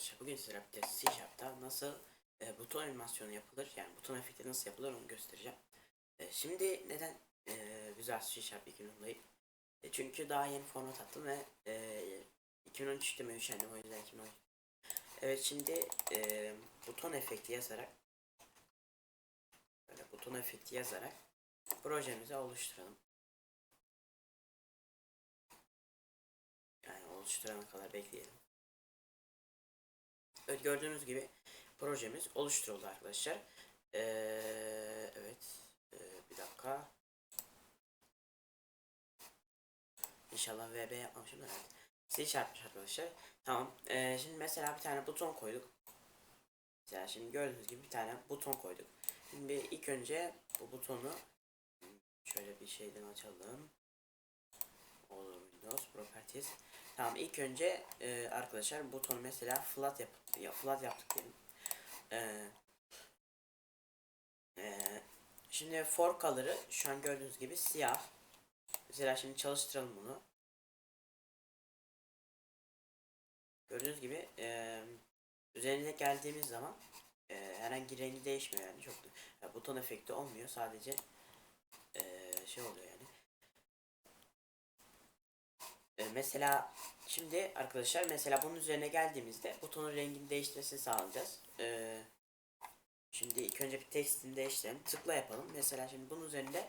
arkadaşlar bugün sizlere bir de C Sharp'ta nasıl e, buton animasyonu yapılır yani buton efekti nasıl yapılır onu göstereceğim. E, şimdi neden e, Visual C Sharp 2010'dayım? E, çünkü daha yeni format attım ve e, 2013'te mi üşendim o yüzden 2013. Evet şimdi e, buton efekti yazarak böyle buton efekti yazarak projemizi oluşturalım. Yani oluşturana kadar bekleyelim. Evet gördüğünüz gibi projemiz oluşturuldu arkadaşlar. Ee, evet ee, bir dakika. İnşallah VB yapmamışım evet. C çarpmış arkadaşlar. Tamam. Ee, şimdi mesela bir tane buton koyduk. Mesela şimdi gördüğünüz gibi bir tane buton koyduk. Şimdi ilk önce bu butonu şöyle bir şeyden açalım. Olur Windows Properties. Tamam ilk önce e, arkadaşlar butonu mesela flat yap ya flat yaptık diyelim. E, e, şimdi for color'ı şu an gördüğünüz gibi siyah. Mesela şimdi çalıştıralım bunu. Gördüğünüz gibi e, üzerine geldiğimiz zaman e, herhangi rengi değişmiyor yani çok ya, buton efekti olmuyor sadece e, şey oluyor yani. Mesela şimdi arkadaşlar mesela bunun üzerine geldiğimizde butonun rengini değiştirmesini sağlayacağız. E, şimdi ilk önce bir tekstini değiştirelim. Tıkla yapalım. Mesela şimdi bunun üzerinde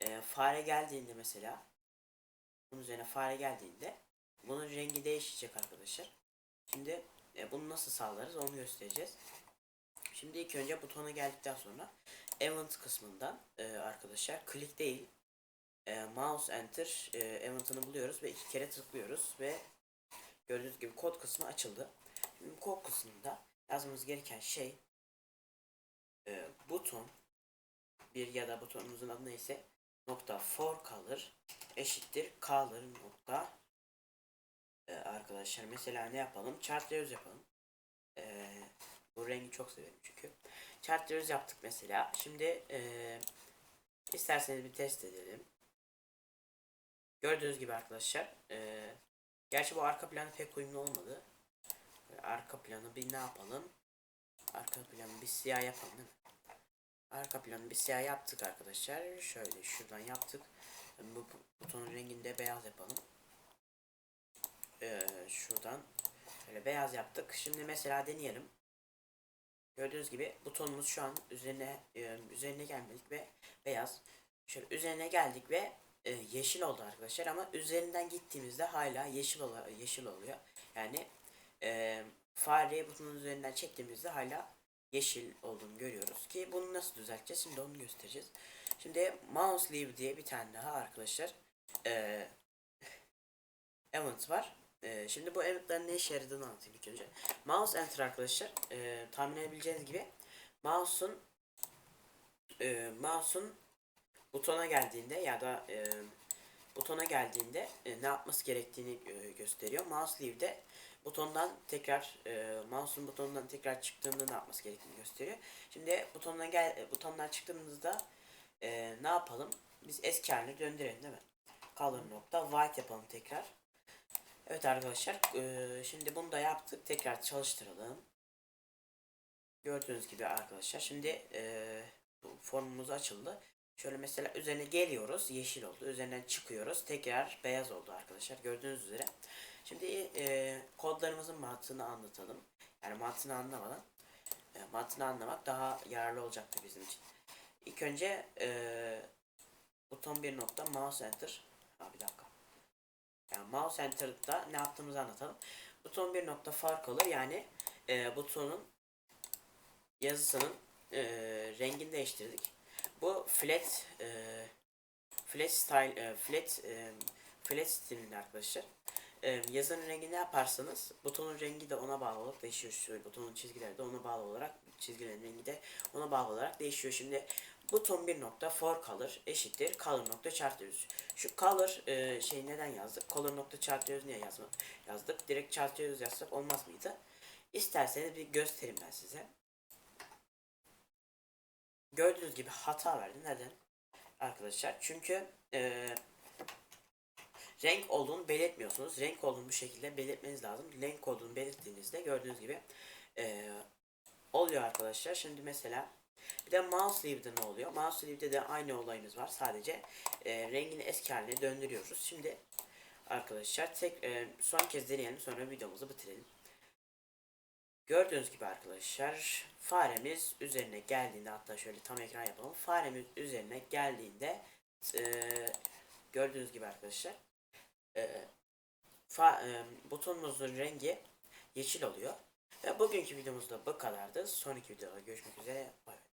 e, fare geldiğinde mesela bunun üzerine fare geldiğinde bunun rengi değişecek arkadaşlar. Şimdi e, bunu nasıl sağlarız onu göstereceğiz. Şimdi ilk önce butona geldikten sonra event kısmından e, arkadaşlar click değil e, mouse enter e, event'ını buluyoruz ve iki kere tıklıyoruz ve gördüğünüz gibi kod kısmı açıldı. Şimdi kod kısmında yazmamız gereken şey e, buton bir ya da butonumuzun adı neyse nokta for color eşittir color nokta e, arkadaşlar mesela ne yapalım chart yapalım. E, bu rengi çok severim çünkü. Chart yaptık mesela. Şimdi e, isterseniz bir test edelim. Gördüğünüz gibi arkadaşlar. E, gerçi bu arka planı pek uyumlu olmadı. Böyle arka planı bir ne yapalım? Arka planı bir siyah yapalım değil mi? Arka planı bir siyah yaptık arkadaşlar. Şöyle şuradan yaptık. Bu butonun rengini de beyaz yapalım. Ee, şuradan şöyle beyaz yaptık. Şimdi mesela deneyelim. Gördüğünüz gibi butonumuz şu an üzerine e, üzerine gelmedik ve beyaz. Şöyle üzerine geldik ve e, yeşil oldu arkadaşlar ama üzerinden gittiğimizde hala yeşil ol yeşil oluyor. Yani e, fareyi butonun üzerinden çektiğimizde hala yeşil olduğunu görüyoruz ki bunu nasıl düzelteceğiz şimdi onu göstereceğiz. Şimdi mouse leave diye bir tane daha arkadaşlar e, event var. E, şimdi bu eventlerin ne işe yaradığını anlatayım ilk önce. Mouse enter arkadaşlar e, tahmin edebileceğiniz gibi mouse'un e, mouse'un butona geldiğinde ya da e, butona geldiğinde e, ne yapması gerektiğini e, gösteriyor. Mouse leave'de butondan tekrar e, mouse'un butonundan tekrar çıktığında ne yapması gerektiğini gösteriyor. Şimdi butondan gel e, butondan çıktığımızda e, ne yapalım? Biz eski haline döndürelim değil mi? Color nokta white yapalım tekrar. Evet arkadaşlar e, şimdi bunu da yaptık. Tekrar çalıştıralım. Gördüğünüz gibi arkadaşlar şimdi e, formumuz açıldı. Şöyle mesela üzerine geliyoruz. Yeşil oldu. Üzerinden çıkıyoruz. Tekrar beyaz oldu arkadaşlar. Gördüğünüz üzere. Şimdi e, kodlarımızın mantığını anlatalım. Yani mantığını anlamadan e, mantığını anlamak daha yararlı olacaktır bizim için. İlk önce e, buton bir nokta mouse enter. Ha, bir dakika. Yani mouse enter'da ne yaptığımızı anlatalım. Buton bir nokta fark olur. Yani e, butonun yazısının e, rengini değiştirdik. Bu flat e, flat style e, flat e, flat stilinde arkadaşlar. E, yazının rengi yaparsanız butonun rengi de ona bağlı olarak değişiyor. Şöyle butonun çizgileri de ona bağlı olarak çizgilerin rengi de ona bağlı olarak değişiyor. Şimdi buton bir nokta for color eşittir color nokta chart Şu color e, şey neden yazdık? Color nokta chart niye yazmak yazdık? Direkt chart yazsak olmaz mıydı? İsterseniz bir göstereyim ben size. Gördüğünüz gibi hata verdi. Neden? Arkadaşlar çünkü e, renk olduğunu belirtmiyorsunuz. Renk olduğunu bu şekilde belirtmeniz lazım. Renk olduğunu belirttiğinizde gördüğünüz gibi e, oluyor arkadaşlar. Şimdi mesela bir de mouse sleeve'de ne oluyor? Mouse sleeve'de de aynı olayımız var. Sadece e, rengini eski haline döndürüyoruz. Şimdi arkadaşlar tek e, son kez deneyelim sonra videomuzu bitirelim. Gördüğünüz gibi arkadaşlar faremiz üzerine geldiğinde hatta şöyle tam ekran yapalım. Faremiz üzerine geldiğinde e, gördüğünüz gibi arkadaşlar e, fa, e, butonumuzun rengi yeşil oluyor. Ve bugünkü videomuzda bu kadardı. Sonraki videoda görüşmek üzere. Bay.